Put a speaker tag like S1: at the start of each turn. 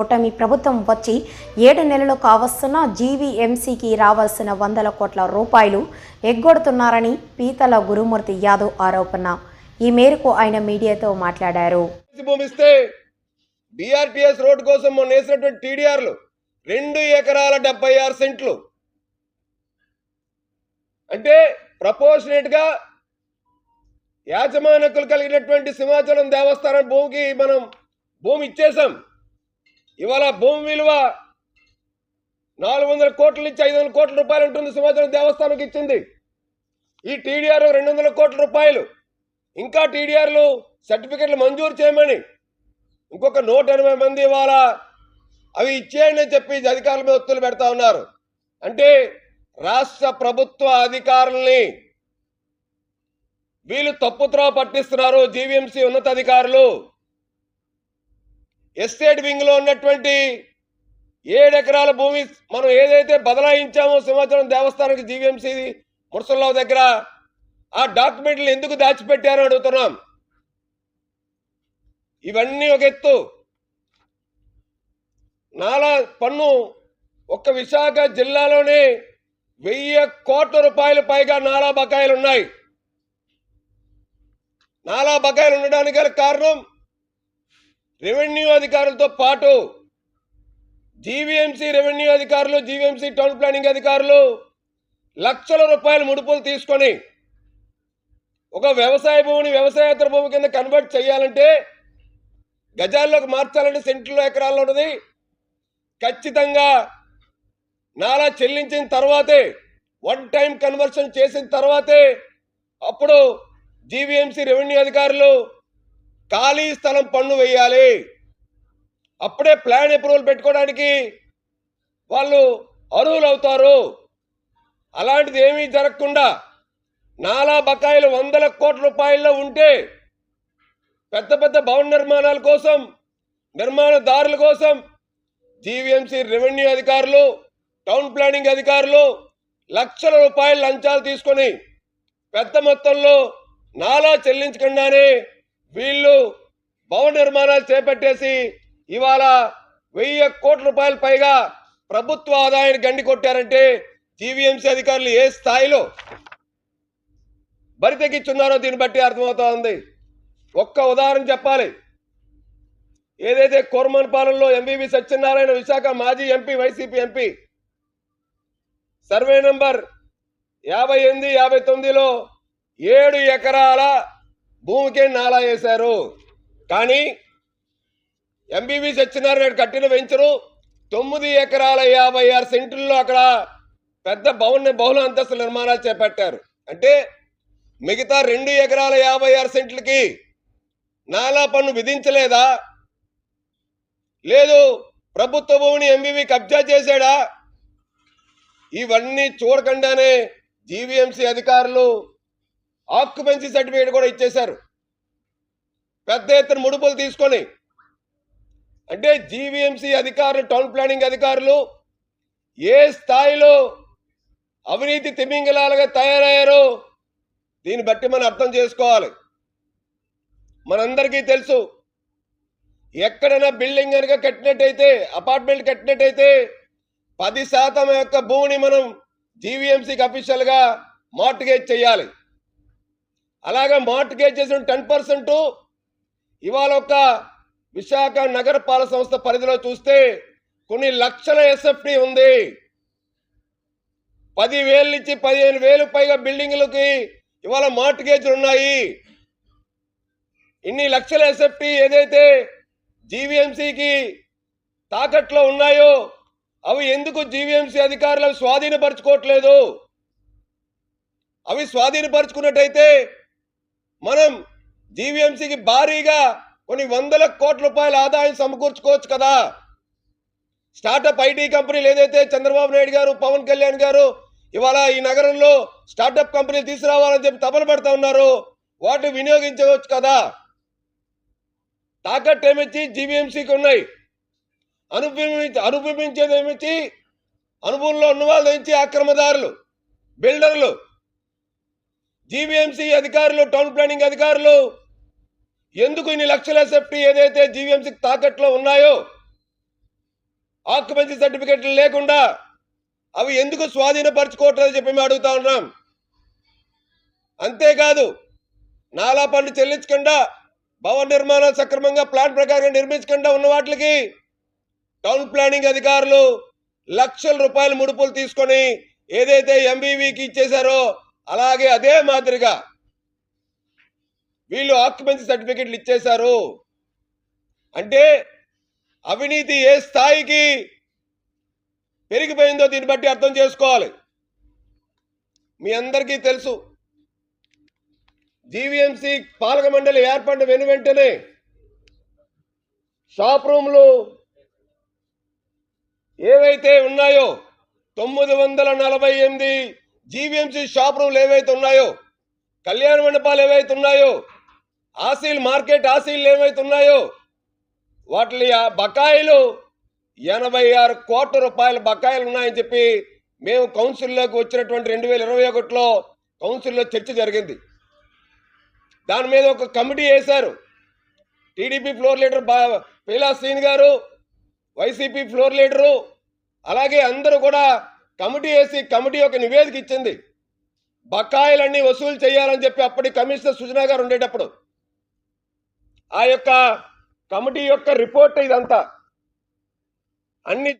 S1: కూటమి ప్రభుత్వం వచ్చి ఏడు నెలలు కావస్తున్న జీవీఎంసీకి రావాల్సిన వందల కోట్ల రూపాయలు ఎగ్గొడుతున్నారని పీతల గురుమూర్తి యాదవ్ ఆరోపణ. ఈ మేరకు ఆయన మీడియాతో మాట్లాడారు.
S2: చేసి బీఆర్టీఎస్ రోడ్డు కోసం మొన్న వేసినటువంటి టీడీఆర్లు రెండు ఎకరాల డెబ్బై ఆరు సెంట్లు. అంటే ప్రపోర్షనేట్గా కలిగినటువంటి సింహాచలం దేవస్థానం భూమికి మనం భూమి ఇచ్చేసాం ఇవాళ భూమి విలువ నాలుగు వందల కోట్ల నుంచి ఐదు వందల కోట్ల రూపాయలు ఉంటుంది సింహాచలం దేవస్థానంకి ఇచ్చింది. ఈ టీడీఆర్ రెండు వందల కోట్ల రూపాయలు. ఇంకా టీడీఆర్లు సర్టిఫికెట్లు మంజూరు చేయమని ఇంకొక నూట ఎనభై మంది ఇవాళ అవి ఇచ్చేయండి అని చెప్పి అధికారుల మీద ఒత్తులు పెడతా ఉన్నారు. అంటే రాష్ట్ర ప్రభుత్వ అధికారుల్ని వీళ్ళు తప్పుత్రా పట్టిస్తున్నారు జీవీఎంసీ ఉన్నతాధికారులు. ఎస్టేట్ వింగ్లో ఉన్నటువంటి ఏడు ఎకరాల భూమి మనం ఏదైతే బదలాయించామో సింహాచలం దేవస్థానానికి జీవీఎంసీ మురసల్లావు దగ్గర ఆ డాక్యుమెంట్లు ఎందుకు దాచిపెట్టారో అడుగుతున్నాం. ఇవన్నీ ఒక ఎత్తు. నాలా పన్ను ఒక్క విశాఖ జిల్లాలోనే వెయ్యి కోట్ల రూపాయలు పైగా నాలా బకాయిలు ఉన్నాయి నాలా బకాయిలు ఉండడానికి గల కారణం రెవెన్యూ అధికారులతో పాటు జీవీఎంసీ రెవెన్యూ అధికారులు జీవీఎంసీ టౌన్ ప్లానింగ్ అధికారులు లక్షల రూపాయల ముడుపులు తీసుకొని ఒక వ్యవసాయ భూమిని వ్యవసాయేతర భూమి కింద కన్వర్ట్ చేయాలంటే గజాల్లోకి మార్చాలంటే సెంట్లో ఎకరాల్లో ఉన్నది. ఖచ్చితంగా నాలా చెల్లించిన తర్వాతే వన్ టైం కన్వర్షన్ చేసిన తర్వాతే అప్పుడు జీవీఎంసీ రెవెన్యూ అధికారులు ఖాళీ స్థలం పన్ను వేయాలి. అప్పుడే ప్లాన్ అప్రూవల్ పెట్టుకోవడానికి వాళ్ళు అర్హులు అవుతారు అలాంటిది ఏమీ జరగకుండా నాలా బకాయిలు వందల కోట్ల రూపాయల్లో ఉంటే పెద్ద పెద్ద భవన నిర్మాణాల కోసం నిర్మాణదారుల కోసం జీవీఎంసీ రెవెన్యూ అధికారులు టౌన్ ప్లానింగ్ అధికారులు లక్షల రూపాయల లంచాలు తీసుకొని పెద్ద మొత్తంలో నాలా చెల్లించకుండానే వీళ్ళు భవన నిర్మాణాలు చేపట్టేసి ఇవాళ వెయ్యి కోట్ల రూపాయల పైగా ప్రభుత్వ ఆదాయాన్ని గండి కొట్టారంటే జీవీఎంసీ అధికారులు ఏ స్థాయిలో బరితెగించున్నారో దీన్ని బట్టి అర్థమవుతా ఉంది. ఒక్క ఉదాహరణ చెప్పాలి. ఏదైతే కోర్మన్ పాలనలో ఎంవివి సత్యనారాయణ విశాఖ మాజీ MP YCP MP survey number యాభై ఎనిమిది యాభై తొమ్మిదిలో ఏడు ఎకరాల భూమికే నాలా వేశారు. కానీ ఎంబీబీ సత్యనారాయణ కట్టిన వెంచరు. తొమ్మిది ఎకరాల యాభై ఆరు సెంటుల్లో అక్కడ పెద్ద భవన బహుళ అంతస్తు నిర్మాణాలు చేపట్టారు. అంటే మిగతా రెండు ఎకరాల యాభై ఆరు సెంట్లకి నాలా పన్ను విధించలేదా? లేదు ప్రభుత్వ భూమిని ఎంబీబీ కబ్జా చేశాడా? ఇవన్నీ చూడకుండానే జీవీఎంసీ అధికారులు ఆక్యుపెన్సీ సర్టిఫికేట్ కూడా ఇచ్చేశారు. పెద్ద ఎత్తున ముడుపులు తీసుకొని. అంటే జీవీఎంసీ అధికారులు టౌన్ ప్లానింగ్ అధికారులు ఏ స్థాయిలో అవినీతి తిమింగలాలుగా తయారయ్యారో దీన్ని బట్టి మనం అర్థం చేసుకోవాలి. మనందరికీ తెలుసు ఎక్కడైనా బిల్డింగ్ కనుక కట్టినట్టయితే అపార్ట్మెంట్ కట్టినట్టయితే పది శాతం యొక్క భూమిని మనం జీవీఎంసీకి అఫీషియల్గా మార్టిగేజ్ చేయాలి. అలాగే మార్టిగేజ్ చేసిన టెన్ పర్సెంట్ ఇవాళ ఒక విశాఖ నగరపాలక సంస్థ పరిధిలో చూస్తే కొన్ని లక్షల ఎస్ఎఫ్టీ ఉంది. పదివేల నుంచి పదిహేను వేలు పైగా బిల్డింగ్లకి ఇవాళ మార్టిగేజ్లు ఉన్నాయి. ఇన్ని లక్షల ఎస్ఎఫ్టీ ఏదైతే జీవీఎంసీకి తాకట్లో ఉన్నాయో అవి ఎందుకు జీవీఎంసీ అధికారులు స్వాధీనపరచుకోవట్లేదు? అవి స్వాధీనపరచుకున్నట్టయితే మనం జీవీఎంసీకి భారీగా కొన్ని వందల కోట్ల రూపాయల ఆదాయం సమకూర్చుకోవచ్చు కదా. స్టార్టప్ ఐటీ కంపెనీలు ఏదైతే చంద్రబాబు నాయుడు గారు పవన్ కళ్యాణ్ గారు ఇవాళ ఈ నగరంలో స్టార్టప్ కంపెనీలు తీసుకురావాలని చెప్పి తపన పడుతూ ఉన్నారు. వాటిని వినియోగించవచ్చు కదా. తాకట్టు ఏమిచ్చి జీవీఎంసీకి ఉన్నాయి? అనుభవించి అనుభవించేది ఏమిచ్చి? అనుభవంలో ఉన్న వాళ్ళు నుంచి అక్రమదారులు బిల్డర్లు జీవీఎంసీ అధికారులు టౌన్ ప్లానింగ్ అధికారులు ఎందుకు ఇన్ని లక్షల ఎస్ఎఫ్టీ ఏదైతే జీవీఎంసీ తాకట్లో ఉన్నాయో ఆక్యుపెన్సీ సర్టిఫికెట్లు లేకుండా అవి ఎందుకు స్వాధీనపరచుకోవట్లేదని చెప్పి మేము అడుగుతా ఉన్నాం. అంతేకాదు నాలా పన్ను చెల్లించకుండా భవన నిర్మాణాలు సక్రమంగా ప్లాన్ ప్రకారం నిర్మించకుండా ఉన్న వాటికి టౌన్ ప్లానింగ్ అధికారులు లక్షల రూపాయల ముడుపులు తీసుకొని ఏదైతే ఎంబీవీకి ఇచ్చేశారో అలాగే అదే మాదిరిగా వీళ్ళు ఆక్యుపెన్సీ సర్టిఫికెట్లు ఇచ్చేశారు. అంటే అవినీతి ఏ స్థాయికి పెరిగిపోయిందో దీన్ని బట్టి అర్థం చేసుకోవాలి. మీ అందరికీ తెలుసు. జీవీఎంసీ పాలక మండలి ఏర్పడిన వెను వెంటనే షాప్ రూమ్లు ఏవైతే ఉన్నాయో తొమ్మిది వందల నలభై ఎనిమిది జీవీఎంసీ షాప్ రూమ్లు ఏవైతే ఉన్నాయో కళ్యాణ మండపాలు ఏవైతే ఉన్నాయో ఆసీల్ మార్కెట్ ఆసీలు ఏవైతే ఉన్నాయో వాటి ఆ బకాయిలు ఎనభై ఆరు కోట్ల రూపాయల బకాయిలు ఉన్నాయని చెప్పి మేము కౌన్సిల్లోకి వచ్చినటువంటి రెండు వేల ఇరవై ఒకటిలో కౌన్సిల్లో చర్చ జరిగింది. దాని మీద ఒక కమిటీ వేశారు. టీడీపీ ఫ్లోర్ లీడర్ బా పీలా సీన్ గారు వైసీపీ ఫ్లోర్ లీడరు అలాగే అందరూ కూడా కమిటీ వేసి కమిటీ ఒక నివేదిక ఇచ్చింది. బకాయిలన్నీ వసూలు చేయాలని చెప్పి అప్పటి కమిషనర్ సుజనా గారు ఉండేటప్పుడు. ఆ యొక్క కమిటీ యొక్క రిపోర్ట్ ఇదంతా. అన్ని